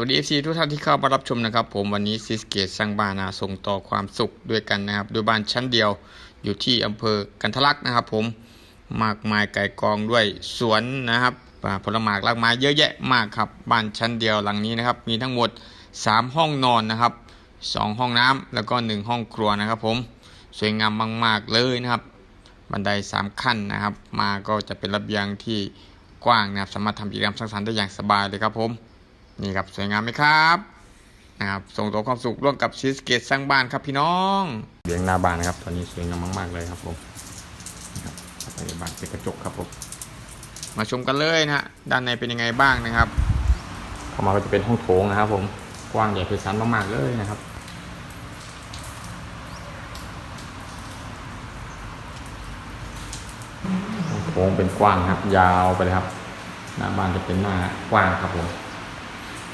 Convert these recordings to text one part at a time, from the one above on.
วัสดีเอฟซีทุกท่านที่เข้ามารับชมนะครับ ผมวันนี้ซิสเกตสร้างบ้านนะส่งต่อความสุขด้วยกันนะครับด้วยบ้านชั้นเดียวอยู่ที่อำเภอกันทะลักนะครับ ผมมากมายไก่กองด้วยสวนนะครับผลไม้รากไม้เยอะแยะมากครับบ้านชั้นเดียวหลังนี้นะครับ มีทั้งหมด 3 ห้องนอนนะครับ 2 ห้องน้ำแล้วก็ 1 ห้องครัวนะครับ ผมสวยงามมาก ๆ เลยนะครับ บันได 3 ขั้นนะครับ มาก็จะเป็นระเบียงที่กว้างนะครับสามารถทำกิจกรรมสร้างสรรค์ได้อย่างสบายเลยครับผม นี่ครับสวยงามไหมครับนะครับส่งตัวความสุขร่วมกับชีสเกตสร้างบ้านครับพี่น้องเลี้ยงหน้าบ้านนะครับ ตอนนี้สวยงามมาก ๆ เลยครับผมนะครับเข้าไปบ้านเป็นกระจกครับผมมาชมกันเลยนะฮะด้านในเป็นยังไงบ้างนะครับ เข้ามาก็จะเป็นห้องโถงนะครับผมกว้างใหญ่ไพศาลมาก ๆ เลยนะครับห้องโถงเป็นกว้างครับ ยาวไปเลยครับ หน้าบ้านจะเป็นหน้ากว้างครับผม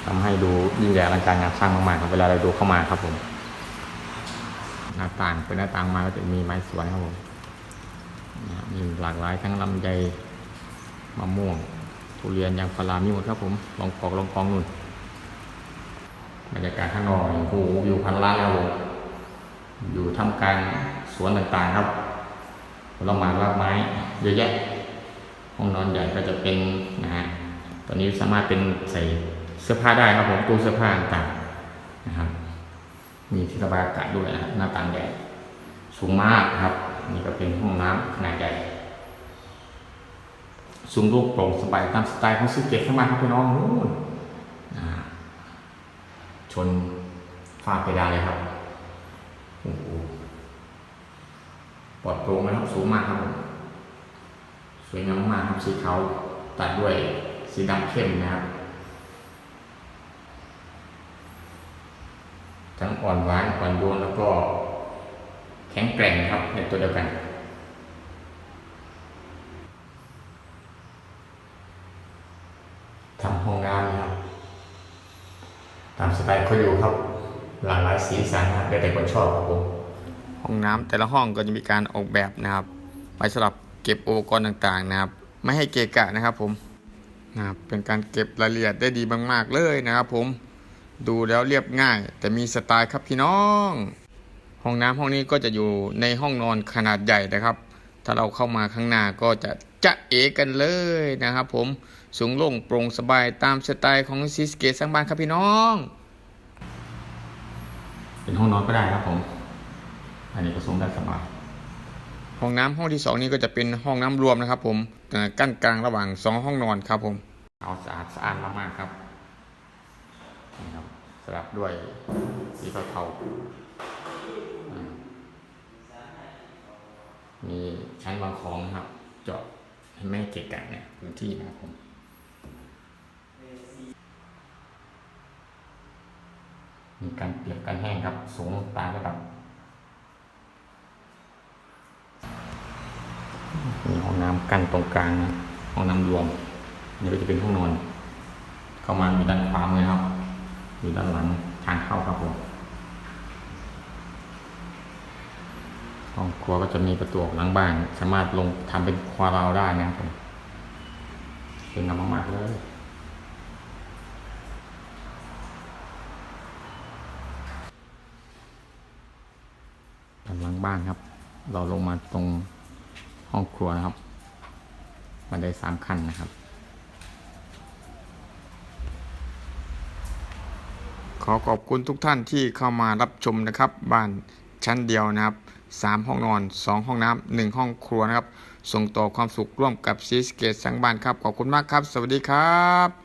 ทำให้ดูยิ่งใหญ่อลังการงานสร้างมากๆครับเวลาเราดูเข้ามาครับผมหน้าต่างเป็นหน้าต่างมาก็จะมีไม้สวนครับผมมีหลากหลายทั้งลำไยมะม่วงทุเรียนยางพารามีหมดครับผมลองกอกลองกองนู่นบรรยากาศข้างนอกโอ้โหวิวพันล้านครับผมอยู่ท่ามกลางสวนต่างๆครับผลไม้รากไม้เยอะแยะห้องนอนใหญ่ก็จะเป็นนะฮะตอนนี้สามารถเป็นใส่ เสื้อผ้าได้ครับผมตู้เสื้อผ้าต่างๆนะครับ มีที่ระบายอากาศด้วยนะครับหน้าต่างใหญ่สูงมากครับนี่ก็เป็นห้องน้ำขนาดใหญ่สูงรูปโปร่งสบายตามสไตล์ของซิเกตเข้ามาครับพี่น้องนู่นนะชนฝ้าเพดานเลยครับโอ้โหปลอดโปร่งนะครับสูงมากครับผมสวยงามมากครับสีขาวตัดด้วยสีดำเข้มนะครับ ทั้งอ่อนหวานอ่อนโยนแล้วก็แข็งแกร่งครับในตัวเดียวกันทำห้องน้ำครับ ตามสไตล์เขาอยู่ครับ หลากหลายสีสันนะครับแล้วแต่คนชอบครับผมห้องน้ำแต่ละห้องก็จะมีการออกแบบนะครับไว้สำหรับเก็บอุปกรณ์ต่างๆนะครับ ไม่ให้เกะกะนะครับผมนะครับเป็นการเก็บรายละเอียดได้ดีมาก ๆเลยนะครับผม ดูแล้วเรียบง่าย แต่มีสไตล์ครับพี่น้อง ห้องน้ำห้องนี้ก็จะอยู่ในห้องนอนขนาดใหญ่นะครับ ถ้าเราเข้ามาข้างหน้าก็จะจะเอกันเลยนะครับผมสูงโล่งโปร่งสบายตามสไตล์ของซิสเกตสร้างบ้านครับพี่น้อง เป็นห้องนอนก็ได้ครับผม อันนี้ก็สูงได้สบายห้องน้ำห้องที่สองนี้ก็จะเป็นห้องน้ำรวมนะครับ ผมเอ่อกั้นกลางระหว่างสองห้องนอนครับผม เอาสะอาดสะอาดมากๆครับ นี่ครับสลับด้วยสีเทาๆอ่ามีชั้นวางของนะครับ เจาะให้ไม่เกะกะเนี่ยพื้นที่นะครับผมมีการเปียกกันแห้งครับสูงตามระดับมีห้องน้ำกั้นตรงกลางนะห้องน้ำรวมนี่ก็จะเป็นห้องนอน เข้ามามีด้านขวามือครับ อยู่ด้านหลังทางเข้าครับผมห้องครัวก็จะมีประตูออกหลังบ้าน สามารถลงทำเป็นครัวเราได้นะครับผมเป็นงามมากๆเลยด้านหลังบ้านครับ เราลงมาตรงห้องครัวนะครับบันได้สามขั้นนะครับ ขอขอบคุณทุกท่านที่เข้ามารับชมนะครับ บ้านชั้นเดียวนะครับสามห้องนอนสองห้องน้ำหนึ่งห้องครัวนะครับ ส่งต่อความสุขร่วมกับซีสเกตสังบ้านครับ ขอบคุณมากครับ สวัสดีครับ